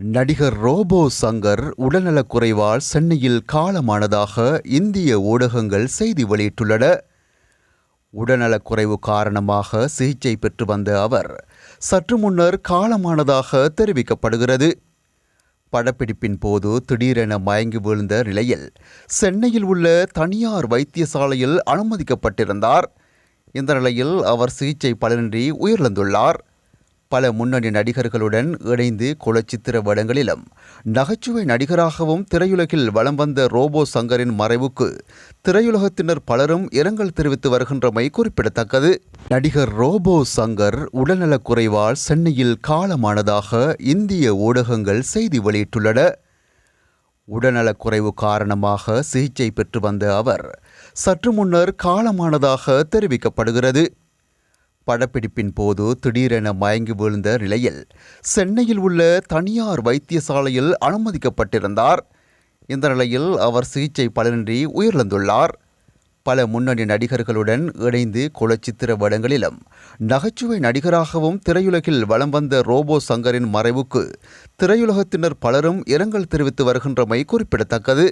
நடிகர் ரோபோ சங்கர் உடல்நலக்குறைவால் சென்னையில் காலமானதாக இந்திய ஊடகங்கள் செய்தி வெளியிட்டுள்ளன. உடல்நலக்குறைவு காரணமாக சிகிச்சை பெற்று வந்த அவர் சற்று முன்னர் காலமானதாக தெரிவிக்கப்படுகிறது. படப்பிடிப்பின் போது திடீரென மயங்கி வீழ்ந்த நிலையில் சென்னையில் உள்ள தனியார் வைத்தியசாலையில் அனுமதிக்கப்பட்டிருந்தார். இந்த நிலையில் அவர் சிகிச்சை பலனின்றி உயிரிழந்துள்ளார். பல முன்னணி நடிகர்களுடன் இணைந்து குலச்சித்திர வடங்களிலும் நகைச்சுவை நடிகராகவும் திரையுலகில் வலம் வந்த ரோபோ சங்கரின் மறைவுக்கு திரையுலகத்தினர் பலரும் இரங்கல் தெரிவித்து வருகின்றமை குறிப்பிடத்தக்கது. நடிகர் ரோபோ சங்கர் உடல்நலக் குறைவால் சென்னையில் காலமானதாக இந்திய ஊடகங்கள் செய்தி வெளியிட்டுள்ளன. உடல்நலக்குறைவு காரணமாக சிகிச்சை பெற்று வந்த அவர் சற்று முன்னர் காலமானதாக தெரிவிக்கப்படுகிறது. படப்பிடிப்பின் போது திடீரென மயங்கி வீழ்ந்த நிலையில் சென்னையில் உள்ள தனியார் வைத்தியசாலையில் அனுமதிக்கப்பட்டிருந்தார். இந்த நிலையில் அவர் சிகிச்சை பலனின்றி உயிரிழந்துள்ளார். பல முன்னணி நடிகர்களுடன் இணைந்து குலச்சித்திர வடங்களிலும் நகைச்சுவை நடிகராகவும் திரையுலகில் வலம் வந்த ரோபோ சங்கரின் மறைவுக்கு திரையுலகத்தினர் பலரும் இரங்கல் தெரிவித்து வருகின்றமை குறிப்பிடத்தக்கது.